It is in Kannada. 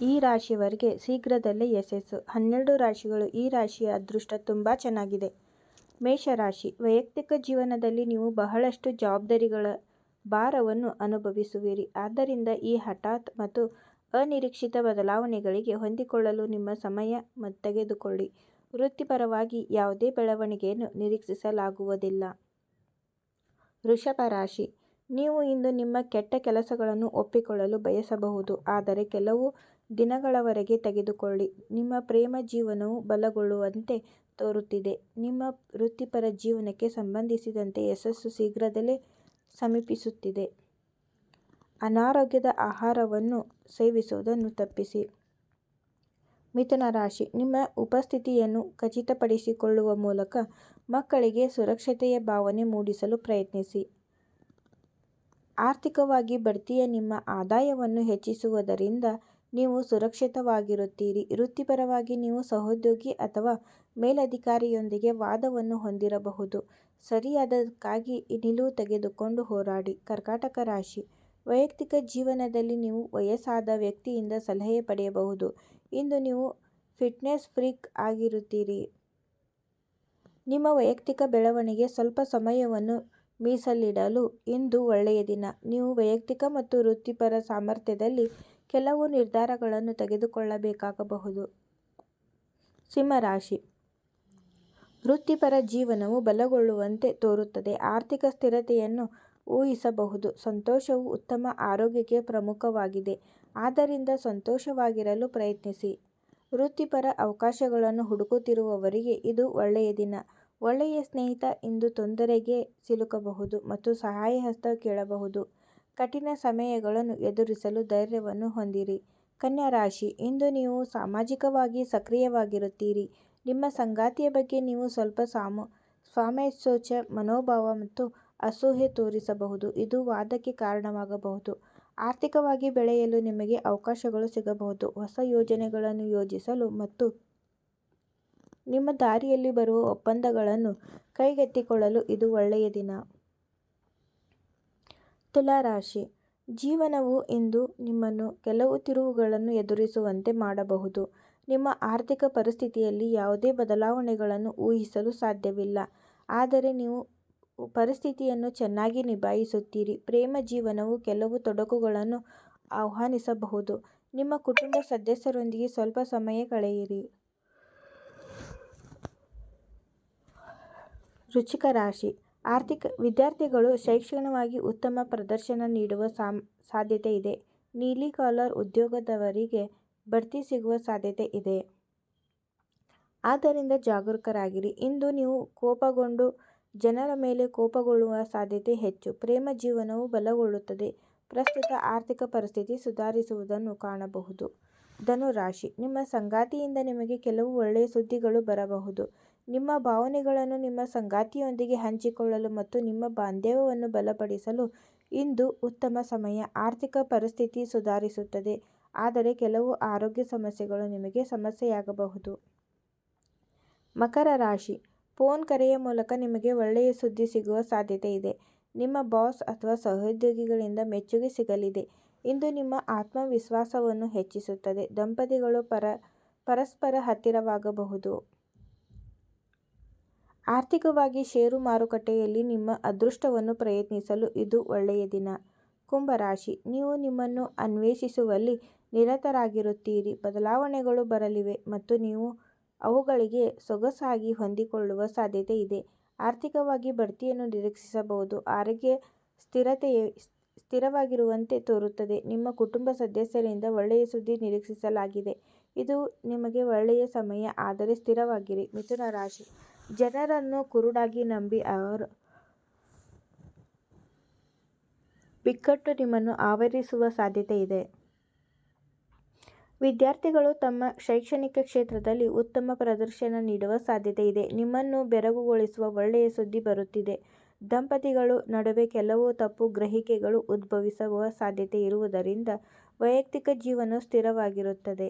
ಈ ರಾಶಿಯವರಿಗೆ ಶೀಘ್ರದಲ್ಲೇ ಯಶಸ್ಸು. ಹನ್ನೆರಡು ರಾಶಿಗಳು ಈ ರಾಶಿಯ ಅದೃಷ್ಟ ತುಂಬ ಚೆನ್ನಾಗಿದೆ. ಮೇಷರಾಶಿ: ವೈಯಕ್ತಿಕ ಜೀವನದಲ್ಲಿ ನೀವು ಬಹಳಷ್ಟು ಜವಾಬ್ದಾರಿಗಳ ಭಾರವನ್ನು ಅನುಭವಿಸುವಿರಿ. ಆದ್ದರಿಂದ ಈ ಹಠಾತ್ ಮತ್ತು ಅನಿರೀಕ್ಷಿತ ಬದಲಾವಣೆಗಳಿಗೆ ಹೊಂದಿಕೊಳ್ಳಲು ನಿಮ್ಮ ಸಮಯ ತೆಗೆದುಕೊಳ್ಳಿ. ವೃತ್ತಿಪರವಾಗಿ ಯಾವುದೇ ಬೆಳವಣಿಗೆಯನ್ನು ನಿರೀಕ್ಷಿಸಲಾಗುವುದಿಲ್ಲ. ವೃಷಭ ರಾಶಿ: ನೀವು ಇಂದು ನಿಮ್ಮ ಕೆಟ್ಟ ಕೆಲಸಗಳನ್ನು ಒಪ್ಪಿಕೊಳ್ಳಲು ಬಯಸಬಹುದು, ಆದರೆ ಕೆಲವು ದಿನಗಳವರೆಗೆ ತೆಗೆದುಕೊಳ್ಳಿ. ನಿಮ್ಮ ಪ್ರೇಮ ಜೀವನವು ಬಲಗೊಳ್ಳುವಂತೆ ತೋರುತ್ತಿದೆ. ನಿಮ್ಮ ವೃತ್ತಿಪರ ಜೀವನಕ್ಕೆ ಸಂಬಂಧಿಸಿದಂತೆ ಯಶಸ್ಸು ಶೀಘ್ರದಲ್ಲೇ ಸಮೀಪಿಸುತ್ತಿದೆ. ಅನಾರೋಗ್ಯದ ಆಹಾರವನ್ನು ಸೇವಿಸುವುದನ್ನು ತಪ್ಪಿಸಿ. ಮಿಥುನ ರಾಶಿ: ನಿಮ್ಮ ಉಪಸ್ಥಿತಿಯನ್ನು ಖಚಿತಪಡಿಸಿಕೊಳ್ಳುವ ಮೂಲಕ ಮಕ್ಕಳಿಗೆ ಸುರಕ್ಷತೆಯ ಭಾವನೆ ಮೂಡಿಸಲು ಪ್ರಯತ್ನಿಸಿ. ಆರ್ಥಿಕವಾಗಿ ಬಡ್ತಿಯ ನಿಮ್ಮ ಆದಾಯವನ್ನು ಹೆಚ್ಚಿಸುವುದರಿಂದ ನೀವು ಸುರಕ್ಷಿತವಾಗಿರುತ್ತೀರಿ. ವೃತ್ತಿಪರವಾಗಿ ನೀವು ಸಹೋದ್ಯೋಗಿ ಅಥವಾ ಮೇಲಧಿಕಾರಿಯೊಂದಿಗೆ ವಾದವನ್ನು ಹೊಂದಿರಬಹುದು. ಸರಿಯಾದಕ್ಕಾಗಿ ನಿಲುವು ತೆಗೆದುಕೊಂಡು ಹೋರಾಡಿ. ಕರ್ಕಾಟಕ ರಾಶಿ: ವೈಯಕ್ತಿಕ ಜೀವನದಲ್ಲಿ ನೀವು ವಯಸ್ಸಾದ ವ್ಯಕ್ತಿಯಿಂದ ಸಲಹೆ ಪಡೆಯಬಹುದು. ಇಂದು ನೀವು ಫಿಟ್ನೆಸ್ ಫ್ರೀಕ್ ಆಗಿರುತ್ತೀರಿ. ನಿಮ್ಮ ವೈಯಕ್ತಿಕ ಬೆಳವಣಿಗೆ ಸ್ವಲ್ಪ ಸಮಯವನ್ನು ಮೀಸಲಿಡಲು ಇಂದು ಒಳ್ಳೆಯ ದಿನ. ನೀವು ವೈಯಕ್ತಿಕ ಮತ್ತು ವೃತ್ತಿಪರ ಸಾಮರ್ಥ್ಯದಲ್ಲಿ ಕೆಲವು ನಿರ್ಧಾರಗಳನ್ನು ತೆಗೆದುಕೊಳ್ಳಬೇಕಾಗಬಹುದು. ಸಿಂಹ ರಾಶಿ: ವೃತ್ತಿಪರ ಜೀವನವು ಬಲಗೊಳ್ಳುವಂತೆ ತೋರುತ್ತದೆ. ಆರ್ಥಿಕ ಸ್ಥಿರತೆಯನ್ನು ಊಹಿಸಬಹುದು. ಸಂತೋಷವು ಉತ್ತಮ ಆರೋಗ್ಯಕ್ಕೆ ಪ್ರಮುಖವಾಗಿದೆ. ಆದ್ದರಿಂದ ಸಂತೋಷವಾಗಿರಲು ಪ್ರಯತ್ನಿಸಿ. ವೃತ್ತಿಪರ ಅವಕಾಶಗಳನ್ನು ಹುಡುಕುತ್ತಿರುವವರಿಗೆ ಇದು ಒಳ್ಳೆಯ ದಿನ. ಒಳ್ಳೆಯ ಸ್ನೇಹಿತ ಇಂದು ತೊಂದರೆಗೆ ಸಿಲುಕಬಹುದು ಮತ್ತು ಸಹಾಯಹಸ್ತ ಕೇಳಬಹುದು. ಕಠಿಣ ಸಮಯಗಳನ್ನು ಎದುರಿಸಲು ಧೈರ್ಯವನ್ನು ಹೊಂದಿರಿ. ಕನ್ಯಾ ರಾಶಿ: ಇಂದು ನೀವು ಸಾಮಾಜಿಕವಾಗಿ ಸಕ್ರಿಯವಾಗಿರುತ್ತೀರಿ. ನಿಮ್ಮ ಸಂಗಾತಿಯ ಬಗ್ಗೆ ನೀವು ಸ್ವಲ್ಪ ಸ್ವಾಮ್ಯಸೂಚಕ ಮನೋಭಾವ ಮತ್ತು ಅಸೂಹೆ ತೋರಿಸಬಹುದು. ಇದು ವಾದಕ್ಕೆ ಕಾರಣವಾಗಬಹುದು. ಆರ್ಥಿಕವಾಗಿ ಬೆಳೆಯಲು ನಿಮಗೆ ಅವಕಾಶಗಳು ಸಿಗಬಹುದು. ಹೊಸ ಯೋಜನೆಗಳನ್ನು ಯೋಜಿಸಲು ಮತ್ತು ನಿಮ್ಮ ದಾರಿಯಲ್ಲಿ ಬರುವ ಒಪ್ಪಂದಗಳನ್ನು ಕೈಗೆತ್ತಿಕೊಳ್ಳಲು ಇದು ಒಳ್ಳೆಯ ದಿನ. ತುಲಾರಾಶಿ ಜೀವನವು ಇಂದು ನಿಮ್ಮನ್ನು ಕೆಲವು ತಿರುವುಗಳನ್ನು ಎದುರಿಸುವಂತೆ ಮಾಡಬಹುದು. ನಿಮ್ಮ ಆರ್ಥಿಕ ಪರಿಸ್ಥಿತಿಯಲ್ಲಿ ಯಾವುದೇ ಬದಲಾವಣೆಗಳನ್ನು ಊಹಿಸಲು ಸಾಧ್ಯವಿಲ್ಲ. ಆದರೆ ನೀವು ಪರಿಸ್ಥಿತಿಯನ್ನು ಚೆನ್ನಾಗಿ ನಿಭಾಯಿಸುತ್ತೀರಿ. ಪ್ರೇಮ ಜೀವನವು ಕೆಲವು ತೊಡಕುಗಳನ್ನು ಆಹ್ವಾನಿಸಬಹುದು. ನಿಮ್ಮ ಕುಟುಂಬ ಸದಸ್ಯರೊಂದಿಗೆ ಸ್ವಲ್ಪ ಸಮಯ ಕಳೆಯಿರಿ. ವೃಶ್ಚಿಕ ರಾಶಿ: ಆರ್ಥಿಕ ವಿದ್ಯಾರ್ಥಿಗಳು ಶೈಕ್ಷಣಿಕವಾಗಿ ಉತ್ತಮ ಪ್ರದರ್ಶನ ನೀಡುವ ಸಾಧ್ಯತೆ ಇದೆ ನೀಲಿ-ಕಾಲರ್ ಉದ್ಯೋಗದವರಿಗೆ ಬಡ್ತಿ ಸಿಗುವ ಸಾಧ್ಯತೆ ಇದೆ. ಆದ್ದರಿಂದ ಜಾಗರೂಕರಾಗಿರಿ. ಇಂದು ನೀವು ಕೋಪಗೊಂಡು ಜನರ ಮೇಲೆ ಕೋಪಗೊಳ್ಳುವ ಸಾಧ್ಯತೆ ಹೆಚ್ಚು. ಪ್ರೇಮ ಜೀವನವು ಬಲಗೊಳ್ಳುತ್ತದೆ. ಪ್ರಸ್ತುತ ಆರ್ಥಿಕ ಪರಿಸ್ಥಿತಿ ಸುಧಾರಿಸುವುದನ್ನು ಕಾಣಬಹುದು. ಧನು ರಾಶಿ: ನಿಮ್ಮ ಸಂಗಾತಿಯಿಂದ ನಿಮಗೆ ಕೆಲವು ಒಳ್ಳೆಯ ಸುದ್ದಿಗಳು ಬರಬಹುದು. ನಿಮ್ಮ ಭಾವನೆಗಳನ್ನು ನಿಮ್ಮ ಸಂಗಾತಿಯೊಂದಿಗೆ ಹಂಚಿಕೊಳ್ಳಲು ಮತ್ತು ನಿಮ್ಮ ಬಾಂಧವ್ಯವನ್ನು ಬಲಪಡಿಸಲು ಇಂದು ಉತ್ತಮ ಸಮಯ. ಆರ್ಥಿಕ ಪರಿಸ್ಥಿತಿ ಸುಧಾರಿಸುತ್ತದೆ, ಆದರೆ ಕೆಲವು ಆರೋಗ್ಯ ಸಮಸ್ಯೆಗಳು ನಿಮಗೆ ಸಮಸ್ಯೆಯಾಗಬಹುದು. ಮಕರ ರಾಶಿ: ಫೋನ್ ಕರೆಯ ಮೂಲಕ ನಿಮಗೆ ಒಳ್ಳೆಯ ಸುದ್ದಿ ಸಿಗುವ ಸಾಧ್ಯತೆ ಇದೆ ನಿಮ್ಮ ಬಾಸ್ ಅಥವಾ ಸಹೋದ್ಯೋಗಿಗಳಿಂದ ಮೆಚ್ಚುಗೆ ಸಿಗಲಿದೆ. ಇದು ನಿಮ್ಮ ಆತ್ಮವಿಶ್ವಾಸವನ್ನು ಹೆಚ್ಚಿಸುತ್ತದೆ. ದಂಪತಿಗಳು ಪರಸ್ಪರ ಹತ್ತಿರವಾಗಬಹುದು. ಆರ್ಥಿಕವಾಗಿ ಷೇರು ಮಾರುಕಟ್ಟೆಯಲ್ಲಿ ನಿಮ್ಮ ಅದೃಷ್ಟವನ್ನು ಪ್ರಯತ್ನಿಸಲು ಇದು ಒಳ್ಳೆಯ ದಿನ. ಕುಂಭರಾಶಿ ನೀವು ನಿಮ್ಮನ್ನು ಅನ್ವೇಷಿಸುವಲ್ಲಿ ನಿರತರಾಗಿರುತ್ತೀರಿ. ಬದಲಾವಣೆಗಳು ಬರಲಿವೆ ಮತ್ತು ನೀವು ಅವುಗಳಿಗೆ ಸೊಗಸಾಗಿ ಹೊಂದಿಕೊಳ್ಳುವ ಸಾಧ್ಯತೆ ಇದೆ ಆರ್ಥಿಕವಾಗಿ ಬಡ್ತಿಯನ್ನು ನಿರೀಕ್ಷಿಸಬಹುದು. ಆರೋಗ್ಯ ಸ್ಥಿರವಾಗಿರುವಂತೆ ತೋರುತ್ತದೆ. ನಿಮ್ಮ ಕುಟುಂಬ ಸದಸ್ಯರಿಂದ ಒಳ್ಳೆಯ ಸುದ್ದಿ ನಿರೀಕ್ಷಿಸಲಾಗಿದೆ. ಇದು ನಿಮಗೆ ಒಳ್ಳೆಯ ಸಮಯ, ಆದರೆ ಸ್ಥಿರವಾಗಿರಿ. ಮಿಥುನ ರಾಶಿ: ಜನರನ್ನು ಕುರುಡಾಗಿ ನಂಬಿ ಅವರ ಬಿಕ್ಕಟ್ಟು ನಿಮ್ಮನ್ನು ಆವರಿಸುವ ಸಾಧ್ಯತೆ ಇದೆ ವಿದ್ಯಾರ್ಥಿಗಳು ತಮ್ಮ ಶೈಕ್ಷಣಿಕ ಕ್ಷೇತ್ರದಲ್ಲಿ ಉತ್ತಮ ಪ್ರದರ್ಶನ ನೀಡುವ ಸಾಧ್ಯತೆ ಇದೆ ನಿಮ್ಮನ್ನು ಬೆರಗುಗೊಳಿಸುವ ಒಳ್ಳೆಯ ಸುದ್ದಿ ಬರುತ್ತಿದೆ. ದಂಪತಿಗಳ ನಡುವೆ ಕೆಲವು ತಪ್ಪು ಗ್ರಹಿಕೆಗಳು ಉದ್ಭವಿಸುವ ಸಾಧ್ಯತೆ ಇರುವುದರಿಂದ ವೈಯಕ್ತಿಕ ಜೀವನವು ಸ್ಥಿರವಾಗಿರುತ್ತದೆ.